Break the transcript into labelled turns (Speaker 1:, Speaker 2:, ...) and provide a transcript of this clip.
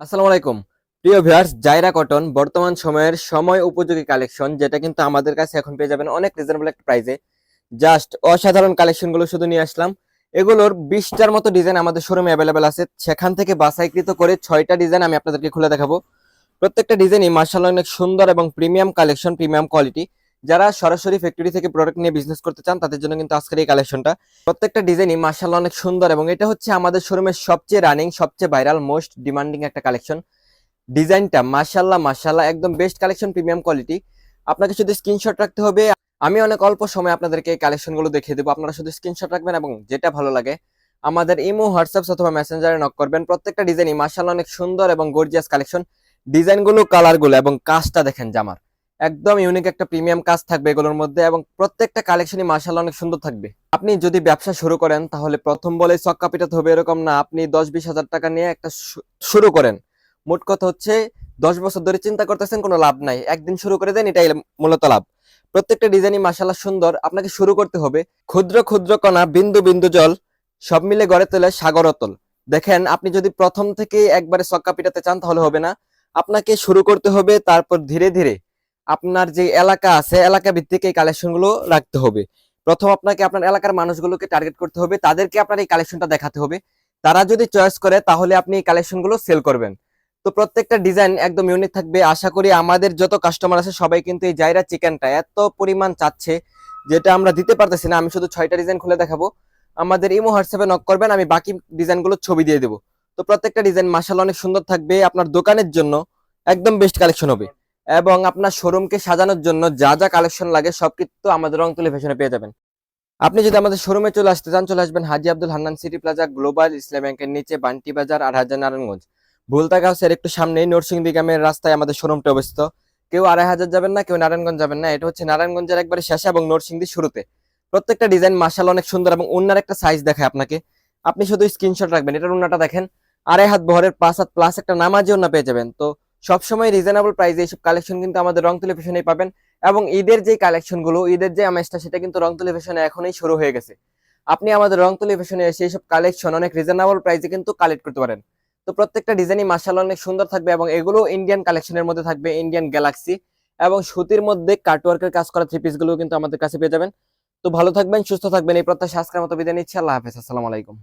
Speaker 1: আসসালামু আলাইকুম। প্রিয় ভিউয়ার্স, জাইরা কটন বর্তমান সময়ের সময় উপযোগী কালেকশন, যেটা কিন্তু আমাদের কাছে এখন পেয়ে যাবেন অনেক রিজনেবল একটা প্রাইসে জাস্ট অসাধারণ কালেকশনগুলো শুধু নিয়ে আসলাম। এগুলোর বিশটার মতো ডিজাইন আমাদের শোরুমে অ্যাভেলেবেল আছে। সেখান থেকে বাছাইকৃত করে ছয়টা ডিজাইন আমি আপনাদেরকে খুলে দেখাবো। প্রত্যেকটা ডিজাইনই মার্শাল অনেক সুন্দর এবং প্রিমিয়াম কালেকশন প্রিমিয়াম কোয়ালিটি যারা সরাসরি ফ্যাক্টরি থেকে প্রোডাক্ট নিয়ে বিজনেস করতে চান, তাদের জন্য কিন্তু আজকের এই কালেকশনটা প্রত্যেকটা ডিজাইনই মার্শাল অনেক সুন্দর এবং এটা হচ্ছে আমাদের শোরুমের সবচেয়ে রানিং সবচেয়ে ভাইরাল মোস্ট ডিমান্ডিং একটা কালেকশন ডিজাইনটা মাশাল্লাহ মাশাল্লাহ একদম বেস্ট কালেকশন প্রিমিয়াম কোয়ালিটি আপনাকে শুধু স্ক্রিনশট রাখতে হবে। আমি অনেক অল্প সময় আপনাদেরকে এই কালেকশনগুলো দেখিয়ে দেবো। আপনারা শুধু স্ক্রিনশট রাখবেন এবং যেটা ভালো লাগে, আমাদের ইমো, হোয়াটসঅ্যাপ অথবা মেসেঞ্জারে নক করবেন। প্রত্যেকটা ডিজাইনই মাশাল্লাহ অনেক সুন্দর এবং গর্জিয়াস কালেকশন ডিজাইনগুলো কালারগুলো এবং কাজটা দেখেন জামার। একদম ইউনিক একটা প্রিমিয়াম কাজ থাকবে এগুলোর মধ্যে এবং প্রত্যেকটা কালেকশনই মাশাল্লাহ অনেক সুন্দর থাকবে। আপনি যদি ব্যবসা শুরু করেন, তাহলে প্রথম বলে চক্কা পিটাতে হবে এরকম না। আপনি দশ বিশ হাজার টাকা নিয়ে একটা শুরু করেন। মোট কথা হচ্ছে, দশ বছর ধরে চিন্তা করতেছেন, কোনো লাভ নাই। একদিন শুরু করে দেন, এটাই মূলত লাভ। প্রত্যেকটা ডিজাইনই মাশাল্লাহ সুন্দর। আপনাকে শুরু করতে হবে ক্ষুদ্র ক্ষুদ্র কণা, বিন্দু বিন্দু জল, সব মিলে গড়ে তোলে সাগর অতল। দেখেন, আপনি যদি প্রথম থেকে একবারে চক্কা পিটাতে চান, তাহলে হবে না। আপনাকে শুরু করতে হবে, তারপর ধীরে ধীরে। আপনার যে এলাকা আছে, এলাকা ভিত্তিক এই কালেকশনগুলো রাখতে হবে। প্রথম আপনাকে আপনার এলাকার মানুষগুলোকে টার্গেট করতে হবে, তাদেরকে আপনার এই কালেকশনটা দেখাতে হবে। তারা যদি চয়েস করে, তাহলে আপনি এই কালেকশনগুলো সেল করবেন। তো প্রত্যেকটা ডিজাইন একদম ইউনিক থাকবে। আশা করি আমাদের যত কাস্টমার আছে, সবাই কিন্তু এই জাইরা চিকেনটা এত পরিমাণ চাচ্ছে, যেটা আমরা দিতে পারতেছি না। আমি শুধু ছয়টা ডিজাইন খুলে দেখাবো। আমাদের ইমো হোয়াটসঅ্যাপে নক করবেন, আমি বাকি ডিজাইনগুলো ছবি দিয়ে দেবো। তো প্রত্যেকটা ডিজাইন মাসাল অনেক সুন্দর থাকবে। আপনার দোকানের জন্য একদম বেস্ট কালেকশন হবে। এবং আপনার শোরুমকে সাজানোর জন্য যা যা কালেকশন লাগে সব কিন্তু আমাদের রংতুলি ফ্যাশনে পেয়ে যাবেন। আপনি যদি আমাদের শোরুমে চলে আসতে চান, চলে আসবেন Haji Abdul Hannan city plaza global Islam ব্যাংকের নিচে বান্টি বাজার আর হাজার নারায়ণগঞ্জ। ভুলতা হাউসের একটু সামনেই নরসিংদী গ্রামের রাস্তায় আমাদের শোরুমটা অবস্থিত। কেউ আড়াই হাজার যাবেন না, কেউ নারায়ণগঞ্জ যাবেন না। এটা হচ্ছে নারায়ণগঞ্জের একবারে শেষে এবং নরসিংদী শুরুতে। প্রত্যেকটা ডিজাইন মার্শাল অনেক সুন্দর এবং অন্যার একটা সাইজ দেখায় আপনাকে। আপনি শুধু স্ক্রিনশট রাখবেন, এটার অন্যটা দেখেন। আড়াই হাত বহরের পাঁচ হাত প্লাস একটা নামাজি অন্য পেয়ে যাবেন। তো সবসময় রিজনেবল প্রাইসে এইসব কালেকশন কিন্তু আমাদের রং টেলিভিশনে পাবেন এবং ঈদের যে কালেকশনগুলো, ঈদের যে আমেজটা সেটা কিন্তু রং টেলিভিশনে এখনই শুরু হয়ে গেছে। আপনি আমাদের রং টেলিভিশনে এসে এইসব কালেকশন অনেক রিজনেবল প্রাইসে কিন্তু কালেক্ট করতে পারেন। তো প্রত্যেকটা ডিজাইনই মার্শাল অনেক সুন্দর থাকবে এবং এগুলো ইন্ডিয়ান কালেকশনের মধ্যে থাকবে ইন্ডিয়ান গ্যালাক্সি এবং সুতির মধ্যে কাটওয়ার্কের কাজ করা থ্রি পিসগুলো কিন্তু আমাদের কাছে পেয়ে যাবেন। তো ভালো থাকবেন, সুস্থ থাকবেন, এই প্রত্যাশা আজকের মতো বিদায় নিচ্ছি, আল্লাহ হাফেজ, আসসালামু আলাইকুম।